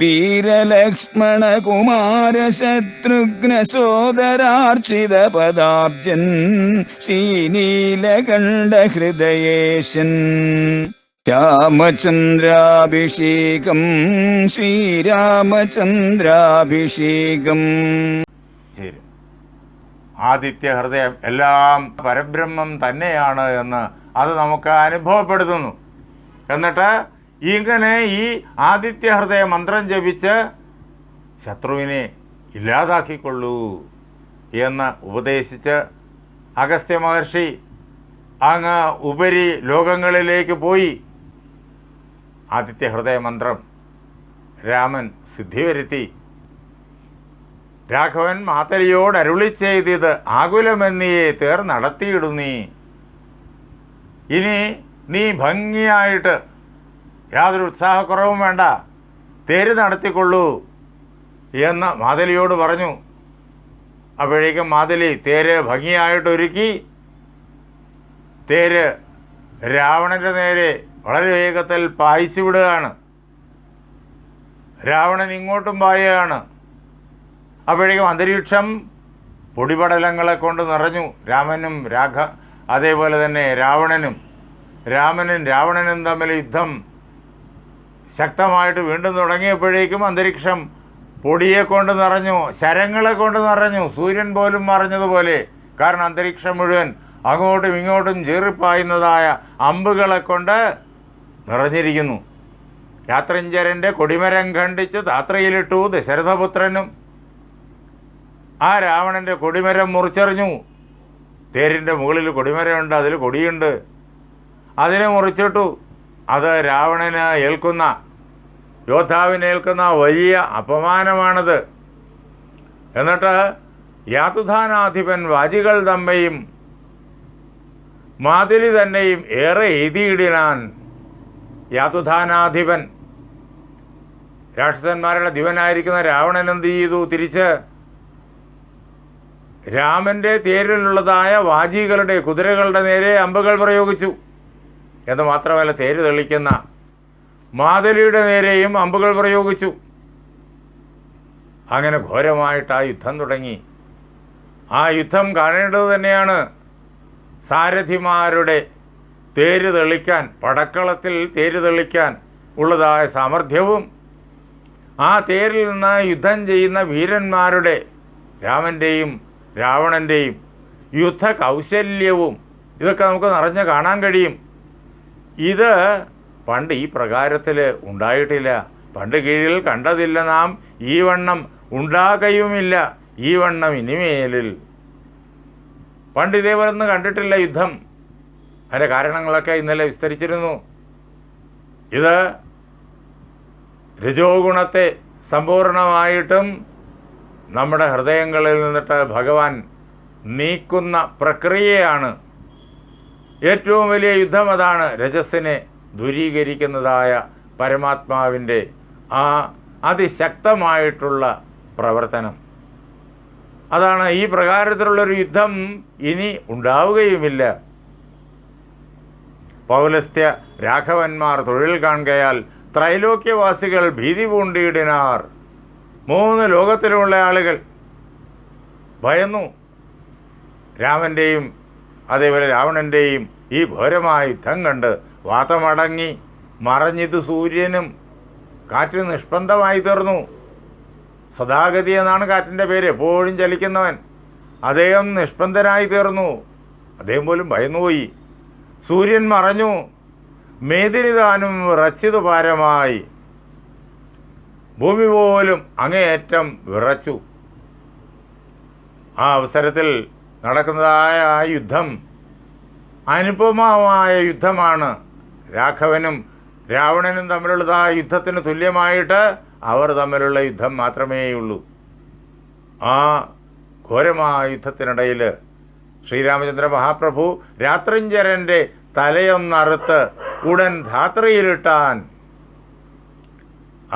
വീരലക്ഷ്മണ കുമാര ശത്രുഘ്ന സോദരാർച്ചിത പദാബ്ജൻ ശ്രീനീലകണ്ഠ ഹൃദയേശൻ രാമചന്ദ്രാഭിഷേകം ശ്രീരാമചന്ദ്രാഭിഷേകം. ആദിത്യ ഹൃദയം എല്ലാം പരബ്രഹ്മം തന്നെയാണ് എന്ന് അത് നമുക്ക് അനുഭവപ്പെടുത്തുന്നു. എന്നിട്ട് ഇങ്ങനെ ഈ ആദിത്യഹൃദയ മന്ത്രം ജപിച്ച് ശത്രുവിനെ ഇല്ലാതാക്കിക്കൊള്ളൂ എന്ന് ഉപദേശിച്ച് അഗസ്ത്യ മഹർഷി അങ്ങ് ഉപരി ലോകങ്ങളിലേക്ക് പോയി. ആദിത്യഹൃദയ മന്ത്രം രാമൻ സിദ്ധി വരുത്തി രാഘവൻ മാതലിയോട് അരുളി ചെയ്തത് ആകുലമെന്നിയെ തേർ നടത്തിയിടുന്നീ. ഇനി നീ ഭംഗിയായിട്ട് യാതൊരു ഉത്സാഹക്കുറവും വേണ്ട. തേര് നടത്തിക്കൊള്ളൂ എന്ന് മാതലിയോട് പറഞ്ഞു. അപ്പോഴേക്കും മാതലി തേര് ഭംഗിയായിട്ടൊരുക്കി. തേര് രാവണന്റെ നേരെ വളരെ വേഗത്തിൽ പായിച്ചു വിടുകയാണ്. രാവണൻ ഇങ്ങോട്ടും പായുകയാണ്. അപ്പോഴേക്കും അന്തരീക്ഷം പൊടിപടലങ്ങളെ കൊണ്ട് നിറഞ്ഞു. രാമനും രാഘ അതേപോലെ തന്നെ രാവണനും. രാമനും രാവണനും തമ്മിൽ യുദ്ധം. ശക്തമായിട്ട് വീണ്ടും തുടങ്ങിയപ്പോഴേക്കും അന്തരീക്ഷം പൊടിയെ കൊണ്ട് നിറഞ്ഞു ശരങ്ങളെ കൊണ്ട് നിറഞ്ഞു. സൂര്യൻ പോലും മറഞ്ഞതുപോലെ. കാരണം അന്തരീക്ഷം മുഴുവൻ അങ്ങോട്ടും ഇങ്ങോട്ടും ചീറിപ്പായുന്നതായ അമ്പുകളെ കൊണ്ട് നിറഞ്ഞിരിക്കുന്നു. രാത്രിഞ്ചരന്റെ കൊടിമരം ഖണ്ഡിച്ച് ധാത്രയിലിട്ടു ദശരഥപുത്രനും. ആ രാവണന്റെ കൊടിമരം മുറിച്ചെറിഞ്ഞു. തേരിന്റെ മുകളിൽ കൊടിമരമുണ്ട് അതിൽ കൊടിയുണ്ട്. അതിനെ മുറിച്ചിട്ടു. അത് രാവണന് ഏൽക്കുന്ന യോദ്ധാവിന് ഏൽക്കുന്ന വലിയ അപമാനമാണത്. എന്നിട്ട് യാതുധാനാധിപൻ വാജികൾ തമ്മയും മാതിരി തന്നെയും ഏറെ എഴുതിയിടിനാൻ യാതുധാനാധിപൻ രാക്ഷസന്മാരുടെ ദിവനായിരിക്കുന്ന രാവണൻ എന്ത് ചെയ്തു? തിരിച്ച് രാമന്റെ തേരിലുള്ളതായ വാജികളുടെ കുതിരകളുടെ നേരെ അമ്പുകൾ പ്രയോഗിച്ചു. എന്ന് മാത്രമല്ല തേര് തെളിക്കുന്ന മാതലിയുടെ നേരെയും അമ്പുകൾ പ്രയോഗിച്ചു. അങ്ങനെ ഘോരമായിട്ട് ആ യുദ്ധം തുടങ്ങി. ആ യുദ്ധം കാണേണ്ടത് തന്നെയാണ് സാരഥിമാരുടെ തേര് തെളിക്കാൻ പടക്കളത്തിൽ തേര് തെളിക്കാൻ ഉള്ളതായ സാമർഥ്യവും. ആ തേരിൽ നിന്ന് യുദ്ധം ചെയ്യുന്ന വീരന്മാരുടെ രാമന്റെയും രാവണന്റെയും യുദ്ധ കൗശല്യവും ഇതൊക്കെ നമുക്ക് നിറഞ്ഞ് കാണാൻ കഴിയും. ഇത് പണ്ട് ഈ പ്രകാരത്തിൽ ഉണ്ടായിട്ടില്ല. പണ്ട് കീഴിൽ കണ്ടതില്ല നാം. ഈ വണ്ണം ഉണ്ടാകയുമില്ല. ഈ വണ്ണം ഇനിമേലിൽ. പണ്ട് ഇതേപോലെ ഒന്നും കണ്ടിട്ടില്ല യുദ്ധം. അതിന്റെ കാരണങ്ങളൊക്കെ ഇന്നലെ വിസ്തരിച്ചിരുന്നു. ഇത് രജോ ഗുണത്തെ സമ്പൂർണമായിട്ടും നമ്മുടെ ഹൃദയങ്ങളിൽ നിന്നിട്ട് ഭഗവാൻ നീക്കുന്ന പ്രക്രിയയാണ്. ഏറ്റവും വലിയ യുദ്ധം അതാണ് രജസ്സിനെ ദൂരീകരിക്കുന്നതായ പരമാത്മാവിന്റെ ആ അതിശക്തമായിട്ടുള്ള പ്രവർത്തനം. അതാണ് ഈ പ്രകാരത്തിലുള്ളൊരു യുദ്ധം ഇനി ഉണ്ടാവുകയുമില്ല. പൗലസ്ത്യ രാഘവന്മാർ തൊഴിൽ കാണുകയാൽ ത്രൈലോക്യവാസികൾ ഭീതി പൂണ്ടിയിടിനാർ. മൂന്ന് ലോകത്തിലുള്ള ആളുകൾ ഭയന്നു. രാമന്റെയും അതേപോലെ രാവണന്റെയും ഈ ഘോരമായ യുദ്ധം കണ്ട് വാതമടങ്ങി മറഞ്ഞിത് സൂര്യനും കാറ്റ് നിഷ്പന്ദമായി തീർന്നു. സദാഗതി എന്നാണ് കാറ്റിന്റെ പേര്. എപ്പോഴും ചലിക്കുന്നവൻ. അദ്ദേഹം നിഷ്പന്ദനായി തീർന്നു. അദ്ദേഹം പോലും ഭയന്നുപോയി. സൂര്യൻ മറഞ്ഞു. മേതിരിതാനും വിറച്ചിതു പാരമായി ഭൂമി പോലും അങ്ങേയറ്റം വിറച്ചു. ആ അവസരത്തിൽ നടക്കുന്നതായ ആ യുദ്ധം അനുപമമായ യുദ്ധമാണ്. രാഘവനും രാവണനും തമ്മിലുള്ളത് ആ യുദ്ധത്തിന് തുല്യമായിട്ട് അവർ തമ്മിലുള്ള യുദ്ധം മാത്രമേയുള്ളൂ. ആ ഘോരമായ യുദ്ധത്തിനിടയിൽ ശ്രീരാമചന്ദ്ര മഹാപ്രഭു രാത്രിഞ്ചരന്റെ തലയൊന്നറുത്ത് ഉടൻ ധാത്രിയിലിട്ടാൻ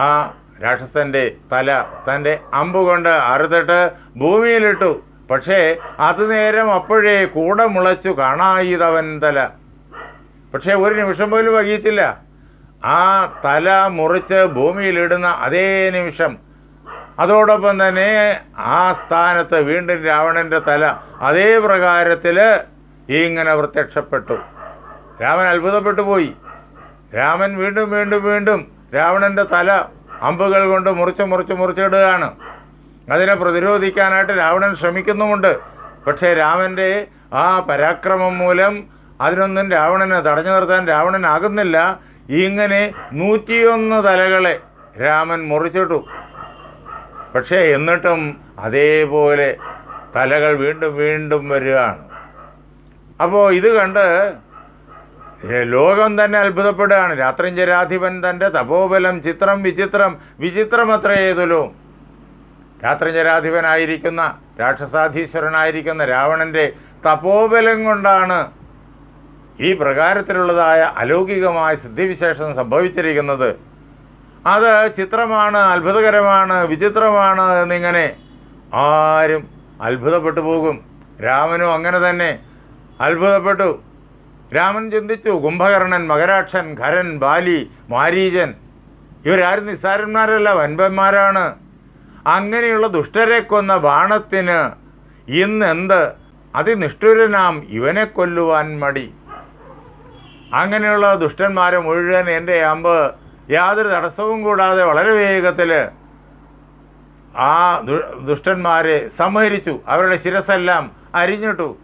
ആ രാക്ഷസന്റെ തല തന്റെ അമ്പുകൊണ്ട് അറുത്തിട്ട് ഭൂമിയിലിട്ടു. പക്ഷേ അത് നേരം അപ്പോഴേ കൂടെ മുളച്ചു കാണായിതവൻ തല. പക്ഷേ ഒരു നിമിഷം പോലും വൈകിച്ചില്ല ആ തല മുറിച്ച് ഭൂമിയിലിടുന്ന അതേ നിമിഷം. അതോടൊപ്പം തന്നെ ആ സ്ഥാനത്ത് വീണ്ടും രാവണന്റെ തല അതേ പ്രകാരത്തിൽ ഇങ്ങനെ പ്രത്യക്ഷപ്പെട്ടു. രാമൻ അത്ഭുതപ്പെട്ടു പോയി. രാമൻ വീണ്ടും വീണ്ടും വീണ്ടും രാവണന്റെ തല അമ്പുകൾ കൊണ്ട് മുറിച്ച് മുറിച്ച് മുറിച്ചിടുകയാണ്. അതിനെ പ്രതിരോധിക്കാനായിട്ട് രാവണൻ ശ്രമിക്കുന്നുമുണ്ട്. പക്ഷേ രാമന്റെ ആ പരാക്രമം മൂലം അതിനൊന്നും രാവണനെ തടഞ്ഞു നിർത്താൻ രാവണനാകുന്നില്ല. ഇങ്ങനെ നൂറ്റിയൊന്ന് തലകളെ രാമൻ മുറിച്ചിട്ടു. പക്ഷേ എന്നിട്ടും അതേപോലെ തലകൾ വീണ്ടും വീണ്ടും വരികയാണ്. അപ്പോൾ ഇത് കണ്ട് ലോകം തന്നെ അത്ഭുതപ്പെടുകയാണ്. രാത്രിഞ്ചരാധിപൻ തന്റെ തപോബലം ചിത്രം വിചിത്രം വിചിത്രം വിചിത്രമത്രയേതുലോ രാത്രിഞ്ചരാധിപനായിരിക്കുന്ന രാക്ഷസാധീശ്വരനായിരിക്കുന്ന രാവണന്റെ തപോബലം കൊണ്ടാണ് ഈ പ്രകാരത്തിലുള്ളതായ അലൗകികമായ സിദ്ധിവിശേഷം സംഭവിച്ചിരിക്കുന്നത്. അത് ചിത്രമാണ് അത്ഭുതകരമാണ് വിചിത്രമാണ് എന്നിങ്ങനെ ആരും അത്ഭുതപ്പെട്ടു പോകും. രാമനും അങ്ങനെ തന്നെ അത്ഭുതപ്പെട്ടു. രാമൻ ചിന്തിച്ചു കുംഭകർണൻ മകരാക്ഷൻ ഖരൻ ബാലി മാരീജൻ ഇവരാരും നിസ്സാരന്മാരല്ല വൻപന്മാരാണ്. അങ്ങനെയുള്ള ദുഷ്ടരെ കൊന്ന ബാണത്തിന് ഇന്നെന്ത്? അതിനിഷ്ഠുരനാം ഇവനെ കൊല്ലുവാൻ മടി. അങ്ങനെയുള്ള ദുഷ്ടന്മാരെ മുഴുവൻ എന്റെ അമ്പ് യാതൊരു തടസ്സവും കൂടാതെ വളരെ വേഗത്തിൽ ആ ദുഷ്ടന്മാരെ സംഹരിച്ചു. അവരുടെ ശിരസെല്ലാം അരിഞ്ഞിട്ടു.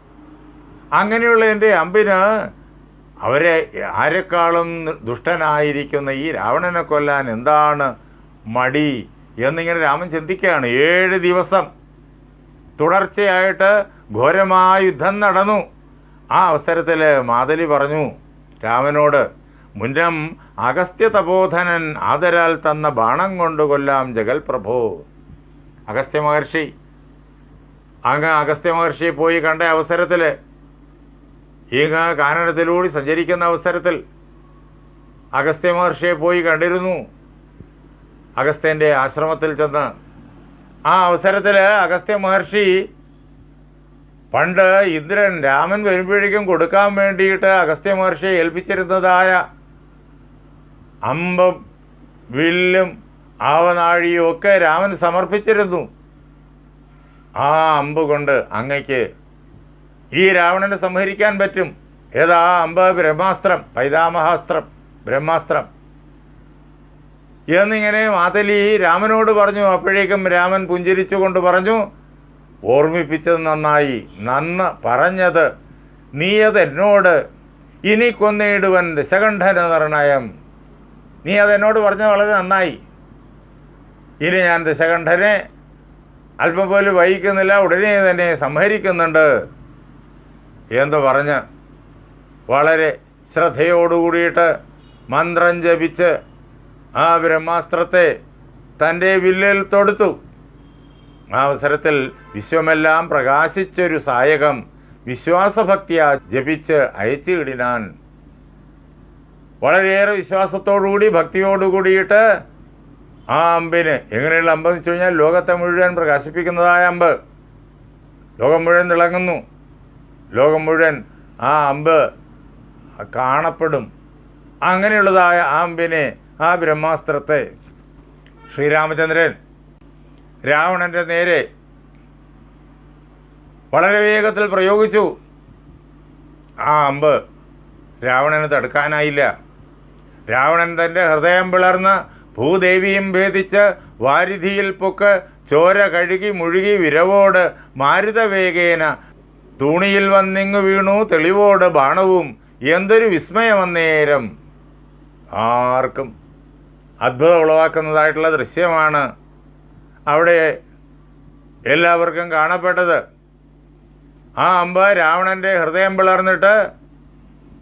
അങ്ങനെയുള്ള എന്റെ അമ്പിന് അവരെ ആരെക്കാളും ദുഷ്ടനായിരിക്കുന്ന ഈ രാവണനെ കൊല്ലാൻ എന്താണ് മടി? എന്നിങ്ങനെ രാമൻ ചിന്തിക്കുകയാണ്. ഏഴ് ദിവസം തുടർച്ചയായിട്ട് ഘോരമായ യുദ്ധം നടന്നു. ആ അവസരത്തിൽ മാതലി പറഞ്ഞു രാമനോട് മുന്നം അഗസ്ത്യ തപോധനൻ ആദരാൽ തന്ന ബാണം കൊണ്ട് കൊല്ലാം ജഗൽ പ്രഭോ അഗസ്ത്യ മഹർഷി അങ്ങ് അഗസ്ത്യ മഹർഷിയെ പോയി കണ്ട അവസരത്തിൽ ഇങ്ങ് കാനനത്തിലൂടെ സഞ്ചരിക്കുന്ന അവസരത്തിൽ അഗസ്ത്യ മഹർഷിയെ പോയി കണ്ടിരുന്നു. അഗസ്ത്യന്റെ ആശ്രമത്തിൽ ചെന്ന്. ആ അവസരത്തിൽ അഗസ്ത്യ മഹർഷി പണ്ട് ഇന്ദ്രൻ രാമൻ വരുമ്പോഴേക്കും കൊടുക്കാൻ വേണ്ടിയിട്ട് അഗസ്ത്യ മഹർഷിയെ ഏൽപ്പിച്ചിരുന്നതായ അമ്പം വില്ലും ആവനാഴിയും ഒക്കെ രാമൻ സമർപ്പിച്ചിരുന്നു. ആ അമ്പ് കൊണ്ട് അങ്ങയ്ക്ക് ഈ രാവണനെ സംഹരിക്കാൻ പറ്റും. ഏതാ അമ്പ്? ബ്രഹ്മാസ്ത്രം പൈതാമഹാസ്ത്രം ബ്രഹ്മാസ്ത്രം. എന്നിങ്ങനെ മാതലി രാമനോട് പറഞ്ഞു. അപ്പോഴേക്കും രാമൻ പുഞ്ചിരിച്ചുകൊണ്ട് പറഞ്ഞു ഓർമ്മിപ്പിച്ചത് നന്നായി. നന്ന് പറഞ്ഞത് നീയത് എന്നോട് ഇനി കൊന്നിടുവൻ ദശകണ്ഠന നിർണയം നീ അതെന്നോട് പറഞ്ഞത് വളരെ നന്നായി. ഇനി ഞാൻ ദശകണ്ഠനെ അല്പം പോലും വഹിക്കുന്നില്ല ഉടനെ തന്നെ സംഹരിക്കുന്നുണ്ട്. എന്ന് പറഞ്ഞ് വളരെ ശ്രദ്ധയോടുകൂടിയിട്ട് മന്ത്രം ജപിച്ച് ആ ബ്രഹ്മാസ്ത്രത്തെ തന്റെ വില്ലിൽ തൊടുത്തു. ആ അവസരത്തിൽ വിശ്വമെല്ലാം പ്രകാശിച്ചൊരു സായകം വിശ്വാസഭക്തിയാ ജപിച്ച് അയച്ചിടിനാൻ. വളരെയേറെ വിശ്വാസത്തോടുകൂടി ഭക്തിയോടുകൂടിയിട്ട് ആ അമ്പിന് എങ്ങനെയുള്ള അമ്പെന്ന് വെച്ച് കഴിഞ്ഞാൽ ലോകത്തെ മുഴുവൻ പ്രകാശിപ്പിക്കുന്നതായ അമ്പ്. ലോകം മുഴുവൻ തിളങ്ങുന്നു. ലോകം മുഴുവൻ ആ അമ്പ് കാണപ്പെടും. അങ്ങനെയുള്ളതായ ആ അമ്പിനെ ആ ബ്രഹ്മാസ്ത്രത്തെ ശ്രീരാമചന്ദ്രൻ രാവണന്റെ നേരെ വളരെ വേഗത്തിൽ പ്രയോഗിച്ചു. ആ അമ്പ് രാവണന് തടുക്കാനായില്ല. രാവണൻ തന്റെ ഹൃദയം പിളർന്ന് ഭൂദേവിയും ഭേദിച്ച് വാരിധിയിൽ പൊക്ക് ചോര കഴുകി മുഴുകി വിരവോട് മാരുതവേഗേന തൂണിയിൽ വന്നിങ്ങു വീണു തെളിവോട് ബാണവും എന്തൊരു വിസ്മയമന്നേരം ആർക്കും അത്ഭുതം ഉളവാക്കുന്നതായിട്ടുള്ള ദൃശ്യമാണ് അവിടെ എല്ലാവർക്കും കാണപ്പെട്ടത്. ആ അമ്പ് രാവണന്റെ ഹൃദയം പിളർന്നിട്ട്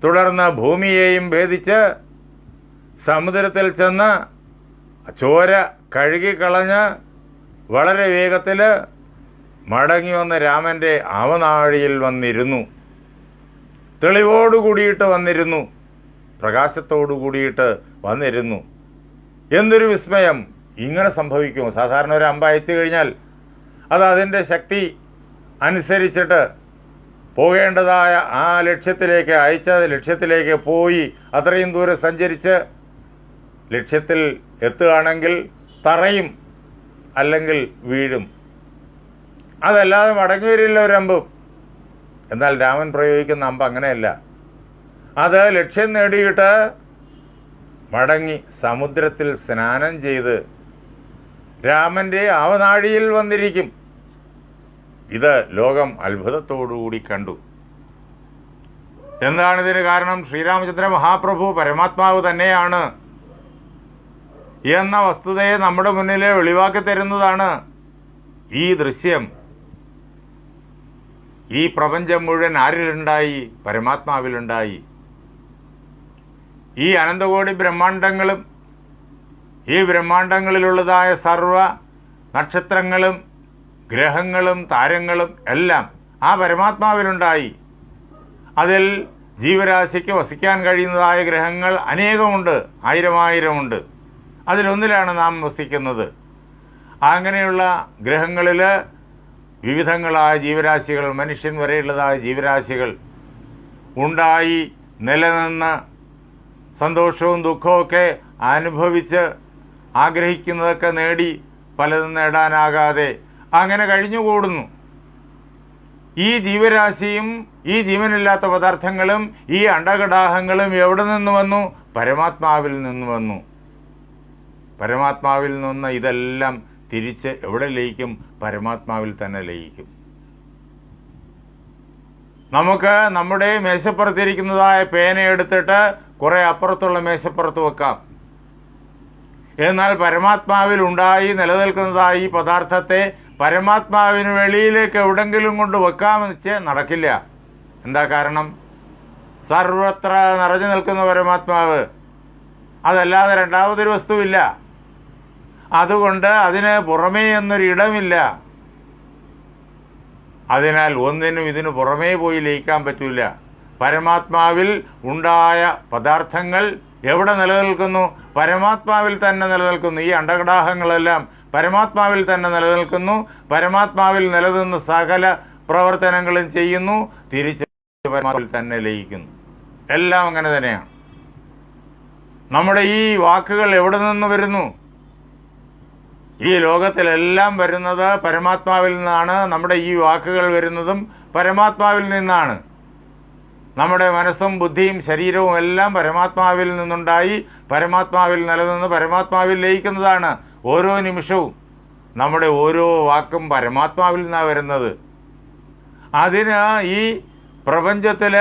തുടർന്ന് ഭൂമിയെയും ഭേദിച്ച് സമുദ്രത്തിൽ ചെന്ന് ചോര കഴുകിക്കളഞ്ഞ് വളരെ വേഗത്തിൽ മടങ്ങി വന്ന് രാമന്റെ അവനാഴിയിൽ വന്നിരുന്നു. തെളിവോടു കൂടിയിട്ട് വന്നിരുന്നു. പ്രകാശത്തോടു കൂടിയിട്ട് വന്നിരുന്നു. എന്തൊരു വിസ്മയം. ഇങ്ങനെ സംഭവിക്കുമോ സാധാരണ ഒരു അമ്പ അയച്ചു കഴിഞ്ഞാൽ അത് അതിന്റെ ശക്തി അനുസരിച്ചിട്ട് പോകേണ്ടതായ ആ ലക്ഷ്യത്തിലേക്ക് അയച്ച ലക്ഷ്യത്തിലേക്ക് പോയി അത്രയും ദൂരെ സഞ്ചരിച്ച് ലക്ഷ്യത്തിൽ എത്തുകയാണെങ്കിൽ തറയും അല്ലെങ്കിൽ വീഴും അതല്ലാതെ മടങ്ങി വരില്ല ഒരു അമ്പ്. എന്നാൽ രാമൻ പ്രയോഗിക്കുന്ന അമ്പ് അങ്ങനെയല്ല. അത് ലക്ഷ്യം നേടിയിട്ട് മടങ്ങി സമുദ്രത്തിൽ സ്നാനം ചെയ്ത് രാമന്റെ അവനാഴിയിൽ വന്നിരിക്കും. ഇത് ലോകം അത്ഭുതത്തോടുകൂടി കണ്ടു. എന്താണ് ഇതിന് കാരണം? ശ്രീരാമചന്ദ്ര മഹാപ്രഭു പരമാത്മാവ് തന്നെയാണ് എന്ന വസ്തുതയെ നമ്മുടെ മുന്നിലെ വെളിവാക്കി തരുന്നതാണ് ഈ ദൃശ്യം. ഈ പ്രപഞ്ചം മുഴുവൻ ആരിലുണ്ടായി? പരമാത്മാവിലുണ്ടായി. ഈ അനന്തകോടി ബ്രഹ്മാണ്ടങ്ങളും ഈ ബ്രഹ്മാണ്ടങ്ങളിലുള്ളതായ സർവ നക്ഷത്രങ്ങളും ഗ്രഹങ്ങളും താരങ്ങളും എല്ലാം ആ പരമാത്മാവിലുണ്ടായി. അതിൽ ജീവരാശിക്ക് വസിക്കാൻ കഴിയുന്നതായ ഗ്രഹങ്ങൾ അനേകമുണ്ട് ആയിരമായിരമുണ്ട്. അതിലൊന്നിലാണ് നാം വസിക്കുന്നത്. അങ്ങനെയുള്ള ഗ്രഹങ്ങളിൽ വിവിധങ്ങളായ ജീവരാശികൾ മനുഷ്യൻ വരെയുള്ളതായ ജീവരാശികൾ ഉണ്ടായി നിലനിന്ന് സന്തോഷവും ദുഃഖവുമൊക്കെ അനുഭവിച്ച് ആഗ്രഹിക്കുന്നതൊക്കെ നേടി പലതും നേടാനാകാതെ അങ്ങനെ കഴിഞ്ഞുകൂടുന്നു. ഈ ജീവരാശിയും ഈ ജീവനില്ലാത്ത പദാർത്ഥങ്ങളും ഈ അണ്ടകടാഹങ്ങളും എവിടെ നിന്ന് വന്നു? പരമാത്മാവിൽ നിന്ന് വന്നു. പരമാത്മാവിൽ നിന്ന് ഇതെല്ലാം തിരിച്ച് എവിടെ ലയിക്കും? പരമാത്മാവിൽ തന്നെ ലയിക്കും. നമുക്ക് നമ്മുടെ മേശപ്പുറത്തിരിക്കുന്നതായ പേന എടുത്തിട്ട് കുറെ അപ്പുറത്തുള്ള മേശപ്പുറത്ത് വെക്കാം. എന്നാൽ പരമാത്മാവിൽ ഉണ്ടായി നിലനിൽക്കുന്നതായി ഈ പദാർത്ഥത്തെ പരമാത്മാവിന് വെളിയിലേക്ക് എവിടെങ്കിലും കൊണ്ട് വെക്കാമെന്ന് വെച്ചാൽ നടക്കില്ല. എന്താ കാരണം? സർവത്ര നിറഞ്ഞു നിൽക്കുന്ന പരമാത്മാവ്. അതല്ലാതെ രണ്ടാമതൊരു വസ്തുവില്ല. അതുകൊണ്ട് അതിന് പുറമേ എന്നൊരു ഇടമില്ല. അതിനാൽ ഒന്നിനും ഇതിന് പുറമേ പോയി ലയിക്കാൻ പറ്റില്ല പരമാത്മാവിൽ ഉണ്ടായ പദാർത്ഥങ്ങൾ എവിടെ നിലനിൽക്കുന്നു? പരമാത്മാവിൽ തന്നെ നിലനിൽക്കുന്നു. ഈ അണ്ടകടാഹങ്ങളെല്ലാം പരമാത്മാവിൽ തന്നെ നിലനിൽക്കുന്നു. പരമാത്മാവിൽ നിലനിന്ന് സകല പ്രവർത്തനങ്ങളും ചെയ്യുന്നു. തിരിച്ച് പരമാത്മാവിൽ തന്നെ ലയിക്കുന്നു. എല്ലാം അങ്ങനെ തന്നെയാണ്. നമ്മുടെ ഈ വാക്കുകൾ എവിടെ നിന്ന് വരുന്നു? ഈ ലോകത്തിലെല്ലാം വരുന്നത് പരമാത്മാവിൽ നിന്നാണ്. നമ്മുടെ ഈ വാക്കുകൾ വരുന്നതും പരമാത്മാവിൽ നിന്നാണ്. നമ്മുടെ മനസ്സും ബുദ്ധിയും ശരീരവും എല്ലാം പരമാത്മാവിൽ നിന്നുണ്ടായി പരമാത്മാവിൽ നിലനിന്ന് പരമാത്മാവിൽ ലയിക്കുന്നതാണ് ഓരോ നിമിഷവും. നമ്മുടെ ഓരോ വാക്കും പരമാത്മാവിൽ നിന്നാണ് വരുന്നത്. അതിന് ഈ പ്രപഞ്ചത്തിൽ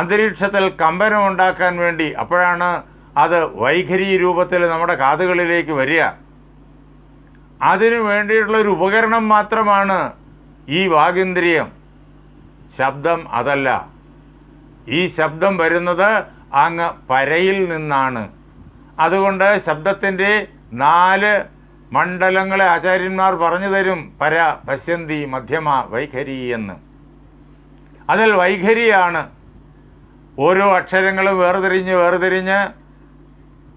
അന്തരീക്ഷത്തിൽ കമ്പനം ഉണ്ടാക്കാൻ വേണ്ടി അപ്പോഴാണ് അത് വൈഖരി രൂപത്തിൽ നമ്മുടെ കാതുകളിലേക്ക് വരിക. അതിനു വേണ്ടിയിട്ടുള്ള ഒരു ഉപകരണം മാത്രമാണ് ഈ വാഗേന്ദ്രിയം. ശബ്ദം അതല്ല. ഈ ശബ്ദം വരുന്നത് അങ്ങ് പരയിൽ നിന്നാണ്. അതുകൊണ്ട് ശബ്ദത്തിന്റെ നാല് മണ്ഡലങ്ങളെ ആചാര്യന്മാർ പറഞ്ഞു തരും. പര പശ്യന്തി മധ്യമ വൈഖരി എന്ന്. അതിൽ വൈഖരിയാണ്. ഓരോ അക്ഷരങ്ങളും വേർതിരിഞ്ഞ് വേർതിരിഞ്ഞ്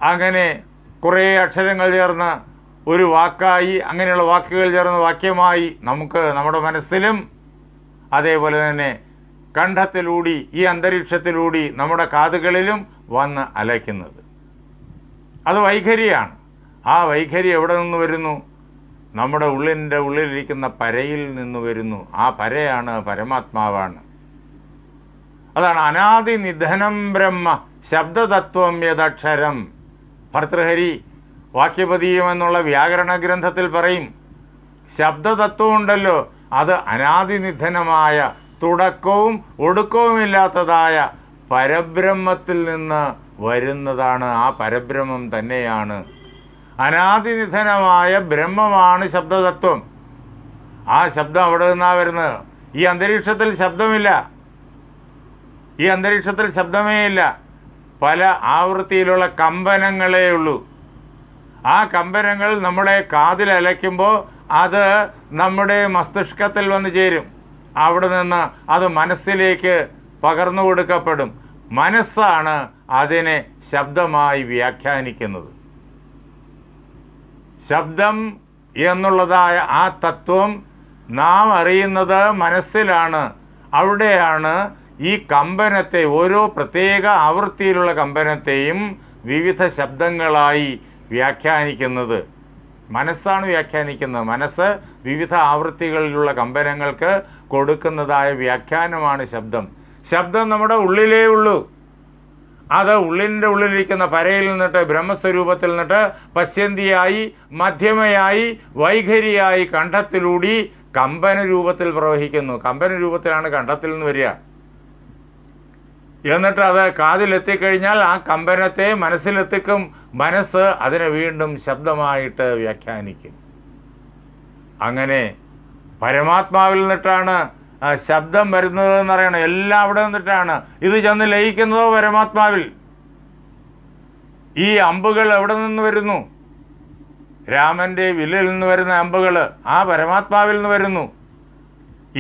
അങ്ങനെ കുറേ അക്ഷരങ്ങൾ ചേർന്ന് ഒരു വാക്കായി അങ്ങനെയുള്ള വാക്കുകൾ ചേർന്ന് വാക്യമായി നമുക്ക് നമ്മുടെ മനസ്സിലും അതേപോലെ തന്നെ കണ്ഠത്തിലൂടി ഈ അന്തരീക്ഷത്തിലൂടി നമ്മുടെ കാതുകളിലും വന്ന് അലയ്ക്കുന്നത്. അത് വൈഖരിയാണ്. ആ വൈഖരി എവിടെ നിന്ന് വരുന്നു? നമ്മുടെ ഉള്ളിന്റെ ഉള്ളിലിരിക്കുന്ന പരയിൽ നിന്ന് വരുന്നു. ആ പരയാണ് പരമാത്മാവാണ്. അതാണ് അനാദി നിധനം ബ്രഹ്മ ശബ്ദതത്വം യദക്ഷരം. ഭർത്തൃഹരി വാക്യപതീയം എന്നുള്ള വ്യാകരണ ഗ്രന്ഥത്തിൽ പറയും ശബ്ദതത്വം ഉണ്ടല്ലോ അത് അനാദിനിധനമായ തുടക്കവും ഒടുക്കവുമില്ലാത്തതായ പരബ്രഹ്മത്തിൽ നിന്ന് വരുന്നതാണ് ആ പരബ്രഹ്മം തന്നെയാണ്. അനാദിനിധനമായ ബ്രഹ്മമാണ് ശബ്ദതത്വം. ആ ശബ്ദം അവിടെ നിന്നാണ് വരുന്നത്. ഈ അന്തരീക്ഷത്തിൽ ശബ്ദമില്ല. ഈ അന്തരീക്ഷത്തിൽ ശബ്ദമേ ഇല്ല. പല ആവൃത്തിയിലുള്ള കമ്പനങ്ങളേ ഉള്ളൂ. ആ കമ്പനങ്ങൾ നമ്മുടെ കാതിൽ അലയ്ക്കുമ്പോൾ അത് നമ്മുടെ മസ്തിഷ്കത്തിൽ വന്ന് ചേരും. അവിടെ നിന്ന് അത് മനസ്സിലേക്ക് പകർന്നു കൊടുക്കപ്പെടും. മനസ്സാണ് അതിനെ ശബ്ദമായി വ്യാഖ്യാനിക്കുന്നത്. ശബ്ദം എന്നുള്ളതായ ആ തത്വം നാം അറിയുന്നത് മനസ്സിലാണ്. അവിടെയാണ് ഈ കമ്പനത്തെ ഓരോ പ്രത്യേക ആവൃത്തിയിലുള്ള കമ്പനത്തെയും വിവിധ ശബ്ദങ്ങളായി വ്യാഖ്യാനിക്കുന്നത്. മനസ്സാണ് വ്യാഖ്യാനിക്കുന്നത്. മനസ്സ് വിവിധ ആവൃത്തികളിലുള്ള കമ്പനങ്ങൾക്ക് കൊടുക്കുന്നതായ വ്യാഖ്യാനമാണ് ശബ്ദം. ശബ്ദം നമ്മുടെ ഉള്ളിലേ ഉള്ളൂ. അത് ഉള്ളിന്റെ ഉള്ളിലിരിക്കുന്ന പരയിൽ നിന്നിട്ട് ബ്രഹ്മസ്വരൂപത്തിൽ നിന്നിട്ട് പശ്യന്തിയായി മധ്യമയായി വൈഖരിയായി കണ്ഠത്തിലൂടി കമ്പന രൂപത്തിൽ പ്രവഹിക്കുന്നു. കമ്പന രൂപത്തിലാണ് കണ്ഠത്തിൽ നിന്ന് വരിക. എന്നിട്ട് അത് കാതിലെത്തിക്കഴിഞ്ഞാൽ ആ കമ്പനത്തെ മനസ്സിലെത്തിക്കും. മനസ്സ് അതിനെ വീണ്ടും ശബ്ദമായിട്ട് വ്യാഖ്യാനിക്കും. അങ്ങനെ പരമാത്മാവിൽ നിന്നിട്ടാണ് ശബ്ദം വരുന്നത് എന്നറിയണം എല്ലാം അവിടെ നിന്നിട്ടാണ്. ഇത് ചെന്ന് ലയിക്കുന്നതോ പരമാത്മാവിൽ? ഈ അമ്പുകൾ എവിടെ നിന്ന് വരുന്നു? രാമന്റെ വില്ലിൽ നിന്ന് വരുന്ന അമ്പുകൾ ആ പരമാത്മാവിൽ നിന്ന് വരുന്നു.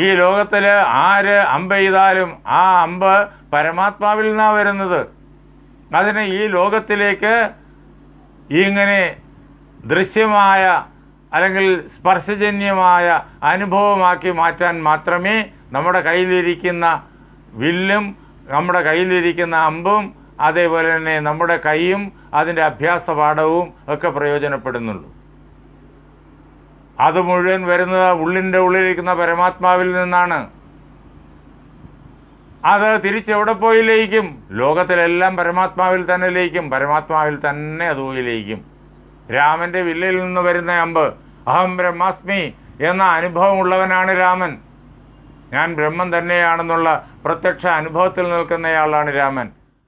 ഈ ലോകത്തിൽ ആര് അമ്പ് ചെയ്താലും ആ അമ്പ് പരമാത്മാവിൽ നിന്നാണ് വരുന്നത്. അതിന് ഈ ലോകത്തിലേക്ക് ഇങ്ങനെ ദൃശ്യമായ അല്ലെങ്കിൽ സ്പർശജന്യമായ അനുഭവമാക്കി മാറ്റാൻ മാത്രമേ നമ്മുടെ കയ്യിലിരിക്കുന്ന വില്ലും നമ്മുടെ കയ്യിലിരിക്കുന്ന അമ്പും അതേപോലെ തന്നെ നമ്മുടെ കൈയും അതിന്റെ അഭ്യാസ പാഠവും ഒക്കെ പ്രയോജനപ്പെടുന്നുള്ളൂ. അത് മുഴുവൻ വരുന്നത് ഉള്ളിന്റെ ഉള്ളിലിരിക്കുന്ന പരമാത്മാവിൽ നിന്നാണ്. അത് തിരിച്ചെവിടെ പോയി ലയിക്കും? ലോകത്തിലെല്ലാം പരമാത്മാവിൽ തന്നെ ലയിക്കും. പരമാത്മാവിൽ തന്നെ അത് പോയി ലയിക്കും. രാമന്റെ വില്ലിൽ നിന്ന് വരുന്ന അമ്പ് അഹം ബ്രഹ്മാസ്മി എന്ന അനുഭവമുള്ളവനാണ് രാമൻ. ഞാൻ ബ്രഹ്മം തന്നെയാണെന്നുള്ള പ്രത്യക്ഷ അനുഭവത്തിൽ നിൽക്കുന്നയാളാണ് രാമൻ.